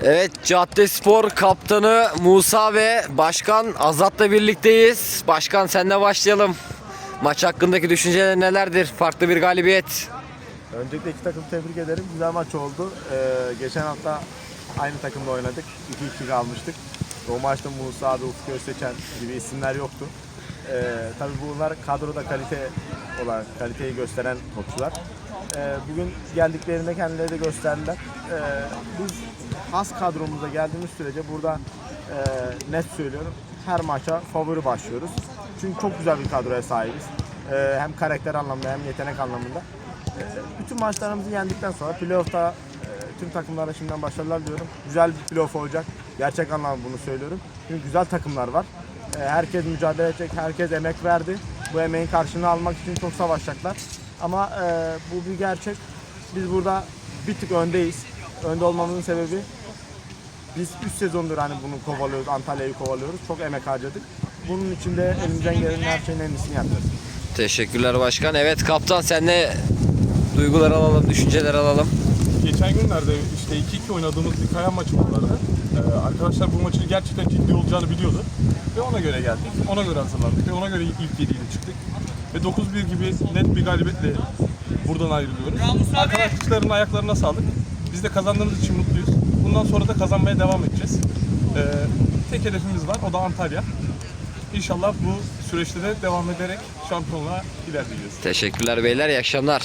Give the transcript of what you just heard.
Evet Cadde Spor kaptanı Musa ve başkan Azat'la birlikteyiz. Başkan senle başlayalım. Maç hakkındaki düşünceler nelerdir? Farklı bir galibiyet. Öncelikle iki takım tebrik ederim. Güzel maç oldu. Ee, geçen hafta aynı takımda oynadık. 2-2 kalmıştık. O maçta Musa abi, Ufuk Özseçen gibi isimler yoktu. Ee, tabii bunlar kadroda kalite olan, kaliteyi gösteren topçular. Ee, bugün geldiklerinde kendileri de gösterdiler. Ee, biz has kadromuza geldiğimiz sürece burada e, net söylüyorum her maça favori başlıyoruz. Çünkü çok güzel bir kadroya sahibiz. Ee, hem karakter anlamında hem yetenek anlamında. Ee, bütün maçlarımızı yendikten sonra playoff'ta e, tüm takımlara şimdiden başarılar diliyorum. Güzel bir playoff olacak. Gerçek anlamda bunu söylüyorum. Çünkü güzel takımlar var. Herkes mücadele edecek, herkes emek verdi. Bu emeğin karşılığını almak için çok savaşacaklar. Ama e, bu bir gerçek. Biz burada bir tık öndeyiz. Önde olmamızın sebebi biz 3 sezondur hani bunu kovalıyoruz, Antalya'yı kovalıyoruz. Çok emek harcadık. Bunun için de elimizden gelen her şeyin en iyisini yapacağız. Teşekkürler başkan. Evet kaptan senle duygular alalım, düşünceler alalım. Geçen günlerde işte 2-2 oynadığımız bir kaya maçı vardı. Ee, arkadaşlar bu maçın gerçekten ciddi olacağını biliyordu. Ve ona göre geldik. Ona göre hazırlandık ve ona göre ilk 7 ile çıktık. Ve 9-1 gibi net bir galibiyetle buradan ayrılıyoruz. Arkadaşların ayaklarına sağlık. Biz de kazandığımız için mutluyuz. Bundan sonra da kazanmaya devam edeceğiz. Ee, tek hedefimiz var, o da Antalya. İnşallah bu süreçte de devam ederek şampiyonluğa ilerleyeceğiz. Teşekkürler beyler. İyi akşamlar.